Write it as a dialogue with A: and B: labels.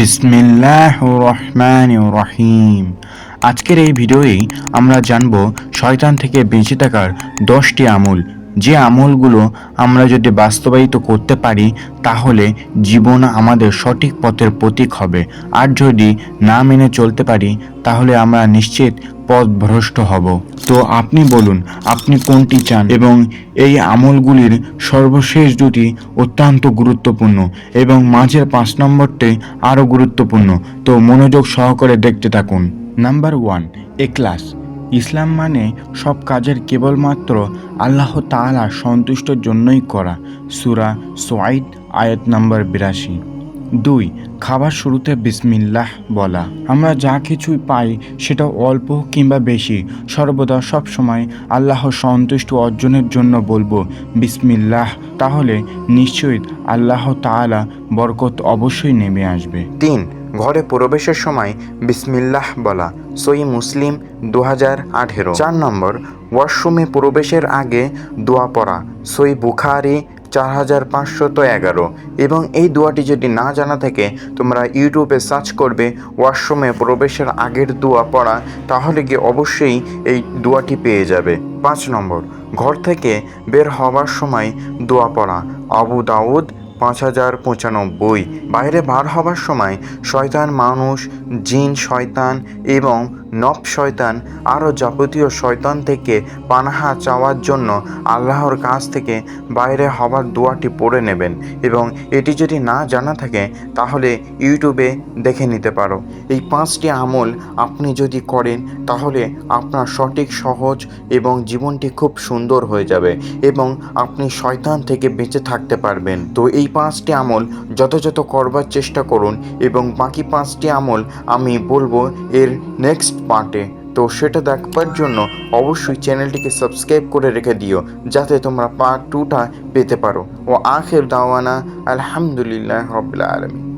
A: বিসমিল্লাহ রহমান রহিম। আজকের এই ভিডিওয়ে আমরা জানব শয়তান থেকে বেঁচে থাকার দশটি আমল যে আমলগুলো আমরা যদি বাস্তবায়িত করতে পারি, তাহলে জীবন আমাদের সঠিক পথের প্রতীক হবে। আর যদি না মেনে চলতে পারি, তাহলে আমরা নিশ্চিত পথ ভ্রষ্ট হব। তো আপনি বলুন, আপনি কোনটি চান? এবং এই আমলগুলির সর্বশেষ দুটি অত্যন্ত গুরুত্বপূর্ণ এবং মাঝের পাঁচ নম্বরটি আরও গুরুত্বপূর্ণ। তো মনোযোগ সহকারে দেখতে থাকুন। নাম্বার ওয়ান এক্লাস ইসলাম মানে সব কাজের কেবলমাত্র আল্লাহ তালা সন্তুষ্টর জন্যই করা। সুরা সোয়াইদ, আয়াত নম্বর বিরাশি। দুই, খাবার শুরুতে বিসমিল্লাহ বলা। আমরা যা কিছুই পাই সেটা অল্প কিংবা বেশি। সর্বদা সব সময় আল্লাহ সন্তুষ্ট অর্জনের জন্য বলব, বিসমিল্লাহ। তাহলে নিশ্চয়ই আল্লাহ তাআলা বরকত অবশ্যই নেমে আসবে।
B: তিন, ঘরে প্রবেশের সময় বিসমিল্লাহ বলা। সই মুসলিম দু হাজার আঠেরো। চার নম্বর, ওয়াশরুমে প্রবেশের আগে দোয়া পড়া। সই বুখারি চার হাজার পাঁচশত এগারো। এবং এই দোয়াটি যদি না জানা থাকে, তোমরা ইউটিউবে সার্চ করবে ওয়াশরুমে প্রবেশের আগের দোয়া পড়া, তাহলে গিয়ে অবশ্যই এই দোয়াটি পেয়ে যাবে। পাঁচ নম্বর, ঘর থেকে বের হওয়ার সময় দোয়া পড়া। আবু দাউদ, পাঁচ হাজার পঁচানব্বই। বাইরে বার হবার সময় শয়তান মানুষ, জিন, শয়তান এবং নব শয়তান আরও যাবতীয় শয়তান থেকে পানাহা চাওয়ার জন্য আল্লাহর কাছ থেকে বাইরে হবার দোয়াটি পড়ে নেবেন এবং এটি যদি না জানা থাকে, তাহলে ইউটিউবে দেখে নিতে পারো। এই পাঁচটি আমল আপনি যদি করেন, তাহলে আপনার সঠিক, সহজ এবং জীবনটি খুব সুন্দর হয়ে যাবে এবং আপনি শয়তান থেকে বেঁচে থাকতে পারবেন। তো এই পাঁচটি আমল যথাযথ করবার চেষ্টা করুন এবং বাকি পাঁচটি আমল আমি বলব এর নেক্সট পার্টে তো সেটা দেখবার জন্য অবশ্যই চ্যানেলটিকে সাবস্ক্রাইব করে রেখে দিও, যাতে তোমরা পার্ট টুটা পেতে পারো। ও আখের দাওয়ানা, আলহামদুলিল্লাহ রবিল্লা আলমী